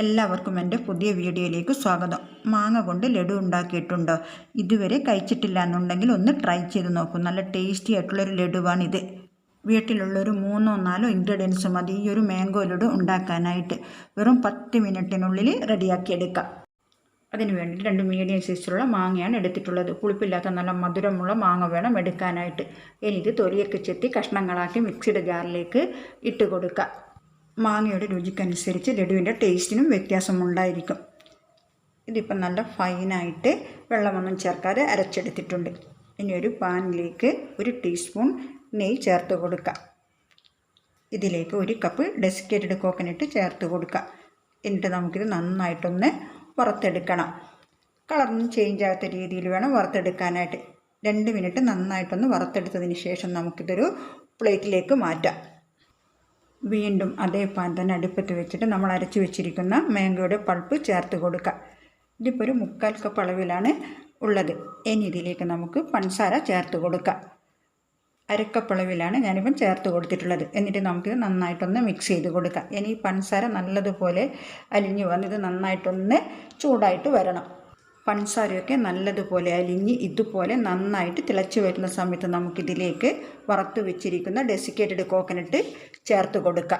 എല്ലാവർക്കും എന്റെ പുതിയ വീഡിയോയിലേക്ക് സ്വാഗതം. മാങ്ങ കൊണ്ട് ലഡു ഉണ്ടാക്കിയിട്ടുണ്ടോ. ഇതുവരെ കഴിച്ചിട്ടില്ല എന്നുണ്ടെങ്കിൽ ഒന്ന് ട്രൈ ചെയ്ത് നോക്കൂ. നല്ല ടേസ്റ്റി ആയിട്ടുള്ളൊരു ലഡുവാണിത്. വീട്ടിലുള്ളൊരു മൂന്നോ നാലോ ഇൻഗ്രീഡിയൻസ് മതി. ഈ ഒരു മാംഗോ ലഡു ഉണ്ടാക്കാനായിട്ട് വെറും പത്ത് മിനിറ്റിനുള്ളിൽ റെഡിയാക്കിയെടുക്കാം. അതിന് വേണ്ടി രണ്ട് മീഡിയം സൈസിലുള്ള മാങ്ങയാണ് എടുത്തിട്ടുള്ളത്. പുളിപ്പില്ലാത്ത നല്ല മധുരമുള്ള മാങ്ങ വേണം എടുക്കാനായിട്ട്. ഇനി ഇത് തൊലിയൊക്കെ ചെത്തി കഷ്ണങ്ങളാക്കി മിക്സിഡ് ജാറിലേക്ക് ഇട്ട് കൊടുക്കുക മാങ്ങയുടെ രുചിക്കനുസരിച്ച് ലഡുവിന്റെ ടേസ്റ്റിനും വ്യത്യാസമുണ്ടായിരിക്കും. ഇതിപ്പം നല്ല ഫൈനായിട്ട് വെള്ളമൊന്നും ചേർക്കാതെ അരച്ചെടുത്തിട്ടുണ്ട്. ഇനി ഒരു പാനിലേക്ക് ഒരു ടീസ്പൂൺ നെയ്യ് ചേർത്ത് കൊടുക്കുക. ഇതിലേക്ക് ഒരു കപ്പ് ഡെസിക്കേറ്റഡ് കോക്കനട്ട് ചേർത്ത് കൊടുക്കുക. എന്നിട്ട് നമുക്കിത് നന്നായിട്ടൊന്ന് വറുത്തെടുക്കണം. കളറൊന്നും ചേഞ്ച് ആകാത്ത രീതിയിൽ വേണം വറുത്തെടുക്കാനായിട്ട്. രണ്ട് മിനിറ്റ് നന്നായിട്ടൊന്ന് വറുത്തെടുത്തതിന് ശേഷം നമുക്കിതൊരു പ്ലേറ്റിലേക്ക് മാറ്റാം. വീണ്ടും അതേ പാൻ തന്നെ അടുപ്പത്ത് വെച്ചിട്ട് നമ്മൾ അരച്ച് വെച്ചിരിക്കുന്ന മാംഗോയുടെ പൾപ്പ് ചേർത്ത് കൊടുക്കുക. ഇതിപ്പോൾ ഒരു മുക്കാൽ കപ്പ് അളവിലാണ് ഉള്ളത്. ഇനി ഇതിലേക്ക് നമുക്ക് പഞ്ചസാര ചേർത്ത് കൊടുക്കാം. അരക്കപ്പളവിലാണ് ഞാനിപ്പം ചേർത്ത് കൊടുത്തിട്ടുള്ളത്. എന്നിട്ട് നമുക്കിത് നന്നായിട്ടൊന്ന് മിക്സ് ചെയ്ത് കൊടുക്കാം. ഇനി പഞ്ചസാര നല്ലതുപോലെ അലിഞ്ഞു വന്ന് ഇത് നന്നായിട്ടൊന്ന് ചൂടായിട്ട് വരണം. പഞ്ചസാരയൊക്കെ നല്ലതുപോലെ അലിഞ്ഞ് ഇതുപോലെ നന്നായിട്ട് തിളച്ച് വരുന്ന സമയത്ത് നമുക്കിതിലേക്ക് വറുത്ത് വെച്ചിരിക്കുന്ന ഡെസിക്കേറ്റഡ് കോക്കനട്ട് ചേർത്ത് കൊടുക്കുക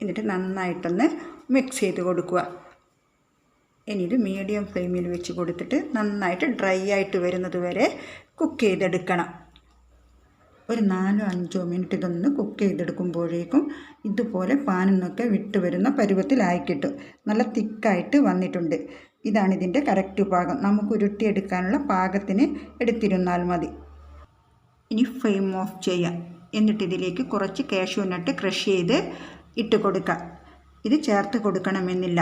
എന്നിട്ട് നന്നായിട്ടൊന്ന് മിക്സ് ചെയ്ത് കൊടുക്കുക. ഇനി ഇത് മീഡിയം ഫ്ലെയിമിൽ വെച്ച് കൊടുത്തിട്ട് നന്നായിട്ട് ഡ്രൈ ആയിട്ട് വരുന്നത് വരെ കുക്ക് ചെയ്തെടുക്കണം. ഒരു നാലോ അഞ്ചോ മിനിറ്റ് ഇതൊന്ന് കുക്ക് ചെയ്തെടുക്കുമ്പോഴേക്കും ഇതുപോലെ പാനിൽ നിന്നൊക്കെ വിട്ട് വരുന്ന പരുവത്തിലായി കിട്ടും. നല്ല തിക്കായിട്ട് വന്നിട്ടുണ്ട്. ഇതാണ് ഇതിന്റെ കറക്റ്റ് ഭാഗം. നമുക്ക് ഉരുട്ടിയെടുക്കാനുള്ള പാകത്തിന് എടുത്തിരുന്നാൽ മതി. ഇനി ഫ്ലെയിം ഓഫ് ചെയ്യാം. എന്നിട്ട് ഇതിലേക്ക് കുറച്ച് കാഷ്യൂ നട്ട് ക്രഷ് ചെയ്ത് ഇട്ട് കൊടുക്കാം. ഇത് ചേർത്ത് കൊടുക്കണമെന്നില്ല.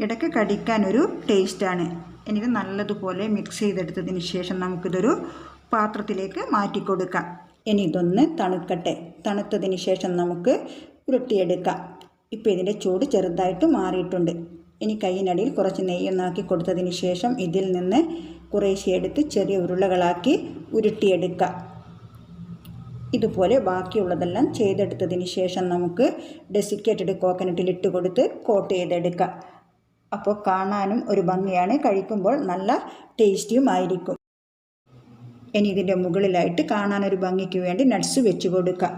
ഇടയ്ക്ക് കടിക്കാനൊരു ടേസ്റ്റാണ്. എനിക്ക് നല്ലതുപോലെ മിക്സ് ചെയ്തെടുത്തതിന് ശേഷം നമുക്കിതൊരു പാത്രത്തിലേക്ക് മാറ്റി കൊടുക്കാം. ഇനി ഇതൊന്ന് തണുക്കട്ടെ. തണുത്തതിന് ശേഷം നമുക്ക് ഉരുട്ടിയെടുക്കാം. ഇപ്പോൾ ഇതിന്റെ ചൂട് ചെറുതായിട്ട് മാറിയിട്ടുണ്ട്. ഇനി കൈയിനടിയിൽ കുറച്ച് നെയ്യൊന്നാക്കി കൊടുത്തതിന് ശേഷം ഇതിൽ നിന്ന് കുറേശ്ശെ എടുത്ത് ചെറിയ ഉരുളകളാക്കി ഉരുട്ടിയെടുക്കുക ഇതുപോലെ ബാക്കിയുള്ളതെല്ലാം ചെയ്തെടുത്തതിന് ശേഷം നമുക്ക് ഡെസിക്കേറ്റഡ് കോക്കനട്ടിൽ ഇട്ട് കൊടുത്ത് കോട്ട് ചെയ്തെടുക്കുക അപ്പോൾ കാണാനും ഒരു ഭംഗിയാണ്. കഴിക്കുമ്പോൾ നല്ല ടേസ്റ്റിയും ആയിരിക്കും. ഇനി ഇതിന്റെ മുകളിലായിട്ട് കാണാനൊരു ഭംഗിക്ക് വേണ്ടി നട്ട്സ് വെച്ച് കൊടുക്കുക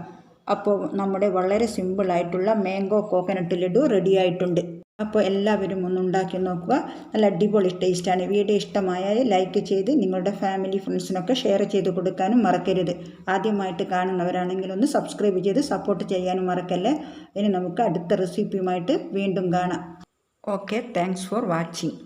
അപ്പോൾ നമ്മുടെ വളരെ സിമ്പിളായിട്ടുള്ള മാംഗോ കോക്കനട്ട് ലഡു റെഡി ആയിട്ടുണ്ട്. അപ്പോൾ എല്ലാവരും ഒന്ന് ഉണ്ടാക്കി നോക്കുക. നല്ല അടിപൊളി ടേസ്റ്റാണ് വീഡിയോ ഇഷ്ടമായാൽ ലൈക്ക് ചെയ്ത് നിങ്ങളുടെ ഫാമിലി ഫ്രണ്ട്സിനൊക്കെ ഷെയർ ചെയ്ത് കൊടുക്കാനും മറക്കരുത്. ആദ്യമായിട്ട് കാണുന്നവരാണെങ്കിൽ ഒന്ന് സബ്സ്ക്രൈബ് ചെയ്ത് സപ്പോർട്ട് ചെയ്യാനും മറക്കല്ലേ? ഇനി നമുക്ക് അടുത്ത റെസിപ്പിയുമായിട്ട് വീണ്ടും കാണാം. Okay thanks for watching